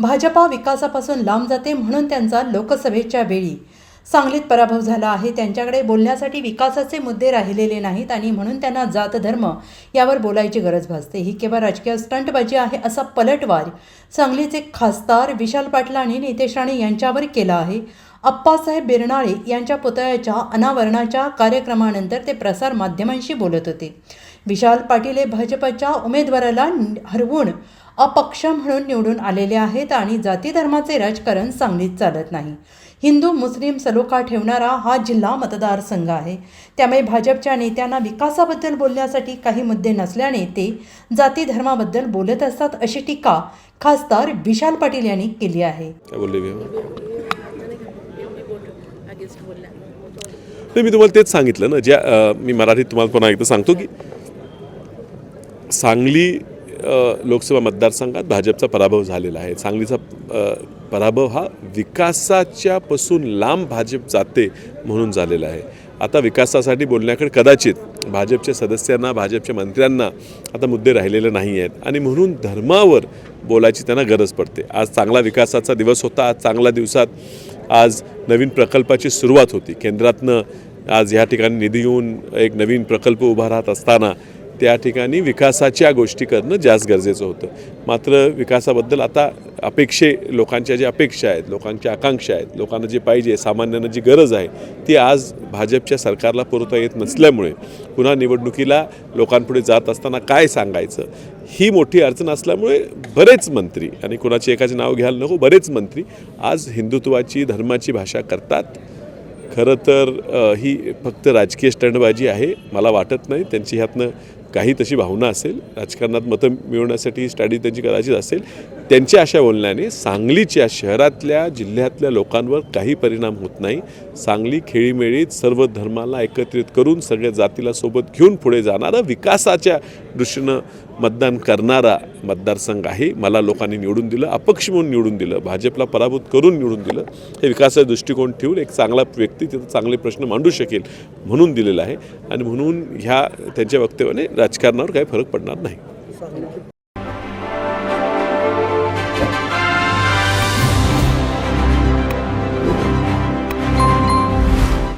भाजपा विकासापासून लांब जाते म्हणून त्यांचा लोकसभेच्या वेळी सांगलीत पराभव झाला आहे. त्यांच्याकडे बोलण्यासाठी विकासाचे मुद्दे राहिलेले नाहीत आणि म्हणून त्यांना जात धर्म यावर बोलायची गरज भासते. ही केवळ राजकीय स्टंटबाजी आहे असा पलटवार सांगलीचे खासदार विशाल पाटलांनी आणि नितेश राणे यांच्यावर केला आहे. अप्पासाहेब बिरनाळे यांच्या पुतळ्याच्या अनावरणाच्या कार्यक्रमानंतर ते प्रसार माध्यमांशी बोलत होते. विशाल पाटील हे भाजपच्या उमेदवाराला हरवून अपक्ष म्हणून निवडून आलेले आहेत आणि जाती धर्माचे राजकारण सांगलीत चालत नाही. हिंदू मुस्लिम सलोखा ठेवणारा हा जिल्हा मतदारसंघ आहे. त्यामुळे भाजपच्या नेत्यांना विकासाबद्दल बोलण्यासाठी काही मुद्दे नसल्याने ते जाती धर्माबद्दल बोलत असतात अशी टीका खासदार विशाल पाटील यांनी केली आहे. मी तुम्हाला तेच सांगितलं ना ज्या मी मराठीत तुम्हाला पुन्हा एकदा सांगतो की सांगली लोकसभा मतदारसंघात भाजपचा पराभव झालेला आहे. सांगलीचा पराभव हा विकासाच्या पासून लांब भाजप जाते म्हणून झालेला आहे. आता विकासासाठी बोलण्याकडे कदाचित भाजपच्या सदस्यांना भाजपच्या मंत्र्यांना आता मुद्दे राहिलेले नाही आहेत आणि म्हणून धर्मावर बोलायची त्यांना गरज पडते. आज चांगला विकासाचा दिवस होता आज चांगल्या दिवसात आज नवीन प्रकल्पाची सुरुवात होती. केंद्रातनं आज ह्या ठिकाणी निधी येऊन एक नवीन प्रकल्प उभा राहत असताना त्या ठिकाणी विकासाच्या गोष्टी करणं जास्त गरजेचं होतं. मात्र विकासाबद्दल आता अपेक्षे लोकांच्या ज्या अपेक्षा आहेत लोकांच्या आकांक्षा आहेत लोकांना जे पाहिजे सामान्यांना जी गरज आहे ती आज भाजपच्या सरकारला पुरवता येत नसल्यामुळे पुन्हा निवडणुकीला लोकांपुढे जात असताना काय सांगायचं? ही मोठी अडचण असल्यामुळे बरेच मंत्री आणि कुणाचे एकाचे नाव घ्यायला नको बरेच मंत्री आज हिंदुत्वाची धर्माची भाषा करतात. खरं तर ही फक्त राजकीय स्टंडबाजी आहे. मला वाटत नाही त्यांची ह्यातनं काही तशी भावना असेल राजकारणात मतं मिळवण्यासाठी स्टडी त्यांची कदाचित असेल त्यांच्या अशा बोलण्याने सांगलीच्या शहरातल्या जिल्ह्यातल्या लोकांवर काही परिणाम होत नाही. सांगली खेळीमेळीत सर्व धर्माला एकत्रित करून सगळ्या जातीला सोबत घेऊन पुढे जाणारं विकासाच्या दृष्टीनं मतदान करणारा मतदारसंघ आहे. मला लोकांनी निवडून दिलं अपक्ष म्हणून निवडून दिलं भाजपला पराभूत करून निवडून दिलं. हे विकासाचा दृष्टिकोन ठेवून एक चांगला व्यक्ती तिथं चांगले प्रश्न मांडू शकेल म्हणून दिलेला आहे. आणि म्हणून ह्या त्यांच्या वक्तव्याने राजकारणावर काही फरक पडणार नाही.